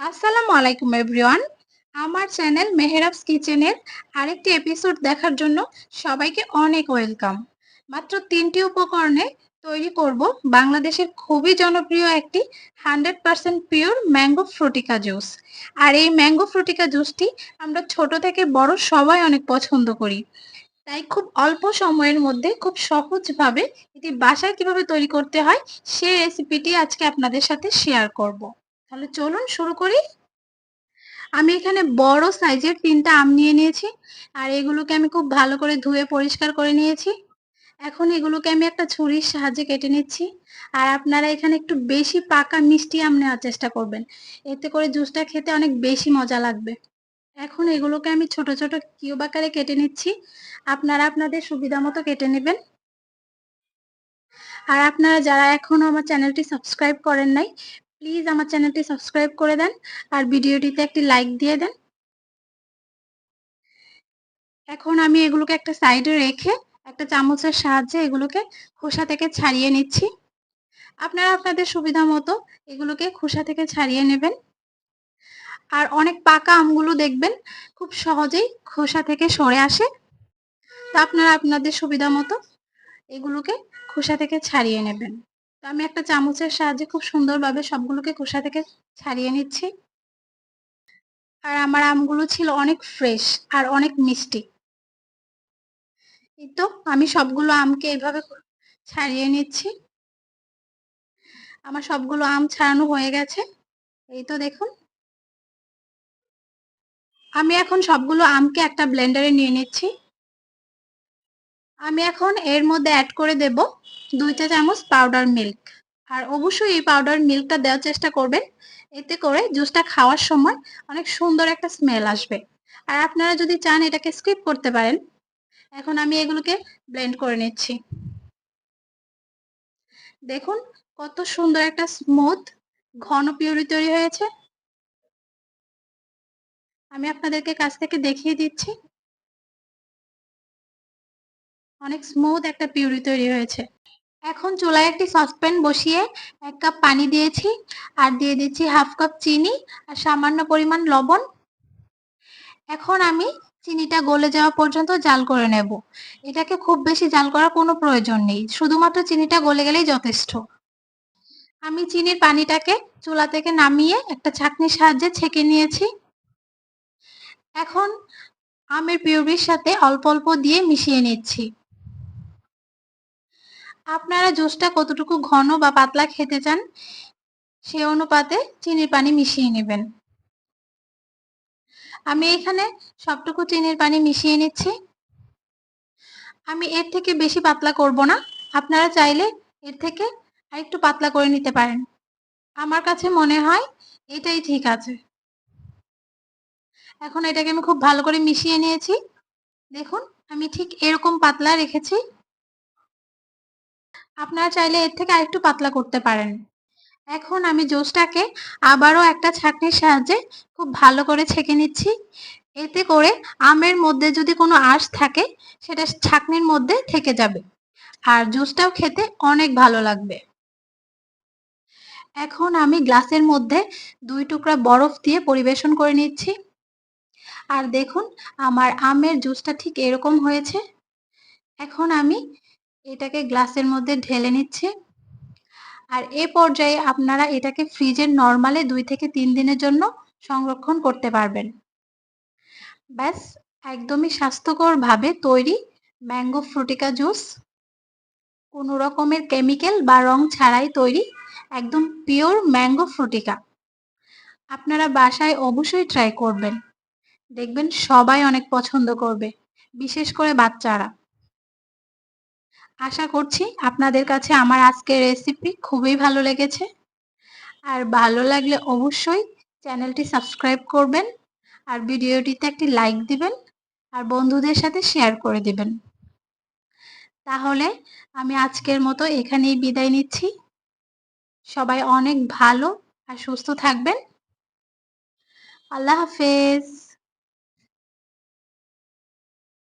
আসসালামু আলাইকুম এভরিওয়ান আমার চ্যানেল মেহেরাবস কিচেনের আরেকটি এপিসোড দেখার জন্য সবাইকে অনেক ওয়েলকাম মাত্র তিনটি উপকরণে তৈরি করব বাংলাদেশের খুবই জনপ্রিয় একটি hundred percent pure mango Frutika juice আর এই ম্যাঙ্গো ফ্রুটিকা জুসটি আমরা ছোট থেকে বড় সবাই অনেক পছন্দ করি। তাই খুব অল্প সময়ের মধ্যে খুব সহজভাবে এটি বাসায় কীভাবে তৈরি করতে হয় সেই রেসিপিটি আজকে আপনাদের সাথে শেয়ার করব। তাহলে চলুন শুরু করি। আমি এখানে বড় সাইজের তিনটা আম নিয়ে নিয়েছি, আর এগুলোকে আমি খুব ভালো করে ধুয়ে পরিষ্কার করে নিয়েছি। এখন এগুলোকে আমি একটা ছুরির সাহায্যে কেটে নিচ্ছি, আর আপনারা এখানে একটু বেশি পাকা মিষ্টি আম নেওয়ার চেষ্টা করবেন। এতে করে জুসটা খেতে অনেক বেশি মজা লাগবে। এখন এগুলোকে আমি ছোট ছোট কিউব আকারে কেটে নিচ্ছি। আপনারা আপনাদের সুবিধা মতো কেটে নেবেন। আর আপনারা যারা এখনও আমার চ্যানেলটি সাবস্ক্রাইব করেন নাই প্লিজ আমার চ্যানেলটি সাবস্ক্রাইব করে দেন আর ভিডিওটিতে একটি লাইক দিয়ে দেন। এখন আমি এগুলোকে একটা সাইডে রেখে একটা চামচের সাহায্যে এগুলোকে খোসা থেকে ছাড়িয়ে নিচ্ছি। আপনারা আপনাদের সুবিধা মতো এগুলোকে খোসা থেকে ছাড়িয়ে নেবেন। আর অনেক পাকা আমগুলো দেখবেন, খুব সহজেই খোসা থেকে সরে আসে। তো আপনারা আপনাদের সুবিধা মতো এগুলোকে খোসা থেকে ছাড়িয়ে নেবেন। আমি একটা চামচের সাহায্যে খুব সুন্দরভাবে সবগুলোকে খোসা থেকে ছাড়িয়ে নিচ্ছি। আর আমার আমগুলো ছিল অনেক ফ্রেশ আর অনেক মিষ্টি। এই তো আমি সবগুলো আমকে এইভাবে ছাড়িয়ে নিচ্ছি। আমার সবগুলো আম ছাড়ানো হয়ে গেছে। এই তো দেখুন। আমি এখন সবগুলো আমকে একটা ব্লেন্ডারে নিয়ে নিচ্ছি। আমি এখন এর মধ্যে অ্যাড করে দেব দুই চা চামচ পাউডার মিল্ক আর অবশ্যই এই পাউডার মিল্কটা দেওয়ার চেষ্টা করবেন। এতে করে জুসটা খাওয়ার সময় অনেক সুন্দর একটা স্মেল আসবে। আর আপনারা যদি চান এটাকে স্কিপ করতে পারেন, এখন আমি এগুলোকে ব্লেন্ড করে নিচ্ছি। দেখুন কত সুন্দর একটা স্মুথ ঘন পিউরি তৈরি হয়েছে। আমি আপনাদেরকে কাছ থেকে দেখিয়ে দিচ্ছি। অনেক স্মুথ একটা পিউরি তৈরি হয়েছে। এখন চুলায় একটি সসপ্যান বসিয়ে এক কাপ পানি দিয়েছি আর দিয়ে দিচ্ছি হাফ কাপ চিনি আর সামান্য পরিমাণ লবণ। এখন আমি চিনিটা গলে যাওয়া পর্যন্ত জাল করে নেব। এটাকে খুব বেশি জাল করার কোনো প্রয়োজন নেই, শুধুমাত্র চিনিটা গলে গেলেই যথেষ্ট। আমি চিনির পানিটাকে চুলা থেকে নামিয়ে একটা ছাঁকনির সাহায্যে ছেঁকে নিয়েছি। এখন আমের পিউরির সাথে অল্প অল্প দিয়ে মিশিয়ে নিচ্ছি। আপনারা জুসটা কতটুকু ঘন বা পাতলা খেতে চান, সে অনুপাতে চিনির পানি মিশিয়ে নেবেন। আমি এখানে সবটুকু চিনির পানি মিশিয়ে নিচ্ছি। আমি এর থেকে বেশি পাতলা করব না। আপনারা চাইলে এর থেকে আরেকটু পাতলা করে নিতে পারেন। আমার কাছে মনে হয় এটাই ঠিক আছে। এখন এটাকে আমি খুব ভালো করে মিশিয়ে নিয়েছি। দেখুন, আমি ঠিক এরকম পাতলা রেখেছি। আপনারা চাইলে এর থেকে আরেকটু পাতলা করতে পারেন। এখন আমি জুসটাকে আবারও একটা ছাঁকনির সাহায্যে খুব ভালো করে ছেঁকে নিচ্ছি। এতে করে আমের মধ্যে যদি কোনো আঁশ থাকে, সেটা ছাঁকনির মধ্যে থেকে যাবে। আর জুসটাও খেতে অনেক ভালো লাগবে। এখন আমি গ্লাসের মধ্যে দুই টুকরা বরফ দিয়ে পরিবেশন করে নিচ্ছি। আর দেখুন, আমার আমের জুসটা ঠিক এরকম হয়েছে। এখন আমি এটাকে গ্লাসের মধ্যে ঢেলে নিচ্ছি। আর এ পর্যায়ে আপনারা এটাকে ফ্রিজের নর্মালে দুই থেকে তিন দিনের জন্য সংরক্ষণ করতে পারবেন। ব্যাস, একদমই স্বাস্থ্যকরভাবে তৈরি ম্যাঙ্গো ফ্রুটিকা জুস। কোনো রকমের কেমিক্যাল বা রং ছাড়াই তৈরি একদম পিওর ম্যাঙ্গো ফ্রুটিকা। আপনারা বাসায় অবশ্যই ট্রাই করবেন। দেখবেন সবাই অনেক পছন্দ করবে, বিশেষ করে বাচ্চারা। আশা করছি আপনাদের কাছে আমার আজকের রেসিপি খুবই ভালো লেগেছে। আর ভালো লাগলে অবশ্যই চ্যানেলটি সাবস্ক্রাইব করবেন আর ভিডিওটিতে একটি লাইক দিবেন আর বন্ধুদের সাথে শেয়ার করে দিবেন। তাহলে আমি আজকের মতো এখানেই বিদায় নিচ্ছি। সবাই অনেক ভালো আর সুস্থ থাকবেন। আল্লাহ হাফেজ।